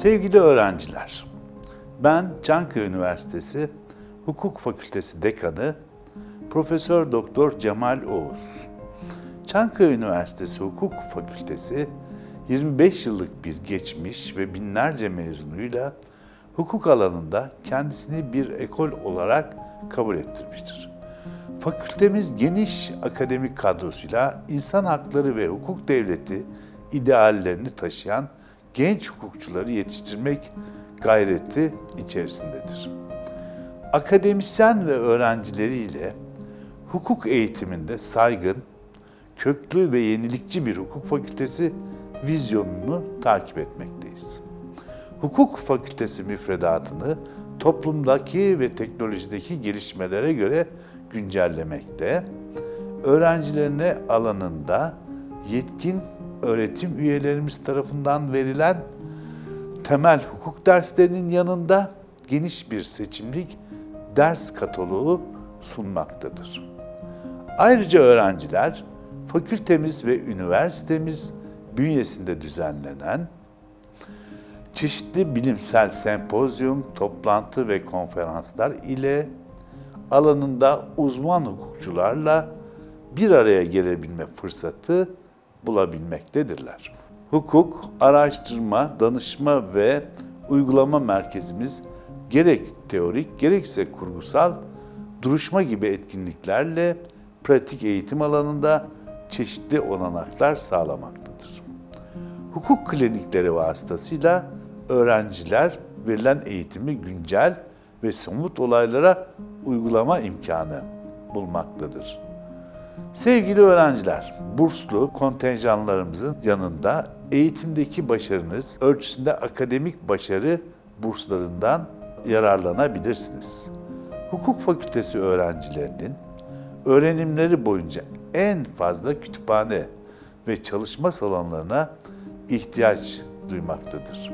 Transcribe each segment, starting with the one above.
Sevgili öğrenciler, ben Çankaya Üniversitesi Hukuk Fakültesi Dekanı Profesör Doktor Cemal Oğuz. Çankaya Üniversitesi Hukuk Fakültesi 25 yıllık bir geçmiş ve binlerce mezunuyla hukuk alanında kendisini bir ekol olarak kabul ettirmiştir. Fakültemiz geniş akademik kadrosuyla insan hakları ve hukuk devleti ideallerini taşıyan genç hukukçuları yetiştirmek gayreti içerisindedir. Akademisyen ve öğrencileriyle hukuk eğitiminde saygın, köklü ve yenilikçi bir hukuk fakültesi vizyonunu takip etmekteyiz. Hukuk fakültesi müfredatını toplumdaki ve teknolojideki gelişmelere göre güncellemekte, öğrencilerine alanında yetkin öğretim üyelerimiz tarafından verilen temel hukuk derslerinin yanında geniş bir seçimlik ders kataloğu sunmaktadır. Ayrıca öğrenciler fakültemiz ve üniversitemiz bünyesinde düzenlenen çeşitli bilimsel sempozyum, toplantı ve konferanslar ile alanında uzman hukukçularla bir araya gelebilme fırsatı bulabilmektedirler. Hukuk, araştırma, danışma ve uygulama merkezimiz gerek teorik gerekse kurgusal duruşma gibi etkinliklerle pratik eğitim alanında çeşitli olanaklar sağlamaktadır. Hukuk klinikleri vasıtasıyla öğrenciler verilen eğitimi güncel ve somut olaylara uygulama imkanı bulmaktadır. Sevgili öğrenciler, burslu kontenjanlarımızın yanında eğitimdeki başarınız ölçüsünde akademik başarı burslarından yararlanabilirsiniz. Hukuk fakültesi öğrencilerinin öğrenimleri boyunca en fazla kütüphane ve çalışma salonlarına ihtiyaç duymaktadır.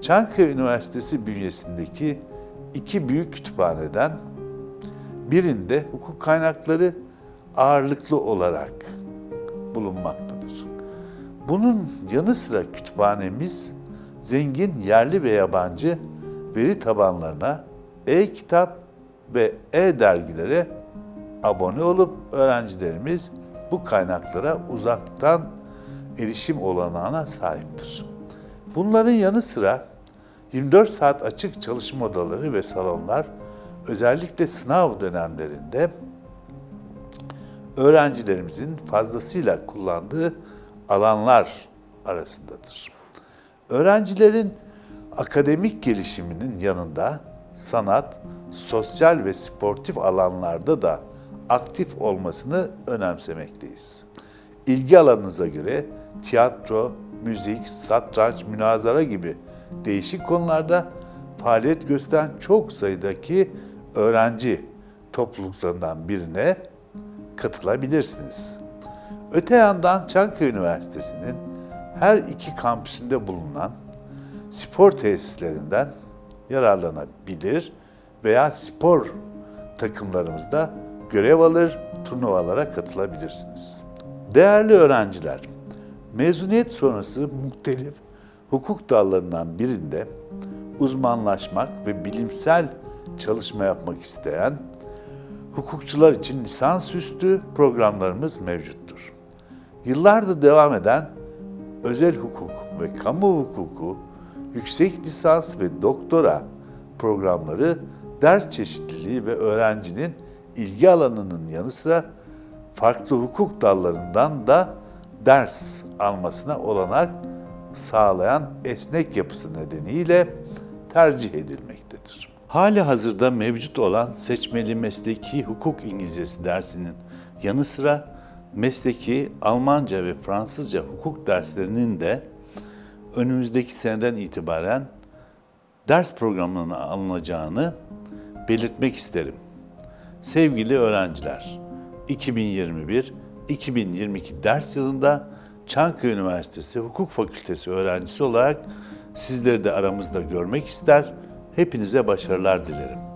Çankaya Üniversitesi bünyesindeki iki büyük kütüphaneden birinde hukuk kaynakları ağırlıklı olarak bulunmaktadır. Bunun yanı sıra kütüphanemiz zengin yerli ve yabancı veri tabanlarına, e-kitap ve e-dergilere abone olup öğrencilerimiz bu kaynaklara uzaktan erişim olanağına sahiptir. Bunların yanı sıra 24 saat açık çalışma odaları ve salonlar özellikle sınav dönemlerinde öğrencilerimizin fazlasıyla kullandığı alanlar arasındadır. Öğrencilerin akademik gelişiminin yanında sanat, sosyal ve sportif alanlarda da aktif olmasını önemsemekteyiz. İlgi alanınıza göre tiyatro, müzik, satranç, münazara gibi değişik konularda faaliyet gösteren çok sayıdaki öğrenci topluluklarından birine katılabilirsiniz. Öte yandan Çankaya Üniversitesi'nin her iki kampüsünde bulunan spor tesislerinden yararlanabilir veya spor takımlarımızda görev alır, turnuvalara katılabilirsiniz. Değerli öğrenciler, mezuniyet sonrası muhtelif hukuk dallarından birinde uzmanlaşmak ve bilimsel çalışma yapmak isteyen hukukçular için lisansüstü programlarımız mevcuttur. Yıllardır devam eden özel hukuk ve kamu hukuku, yüksek lisans ve doktora programları ders çeşitliliği ve öğrencinin ilgi alanının yanı sıra farklı hukuk dallarından da ders almasına olanak sağlayan esnek yapısı nedeniyle tercih edilmektedir. Hali hazırda mevcut olan seçmeli mesleki hukuk İngilizcesi dersinin yanı sıra mesleki Almanca ve Fransızca hukuk derslerinin de önümüzdeki seneden itibaren ders programına alınacağını belirtmek isterim. Sevgili öğrenciler, 2021-2022 ders yılında Çankaya Üniversitesi Hukuk Fakültesi öğrencisi olarak sizleri de aramızda görmek ister. Hepinize başarılar dilerim.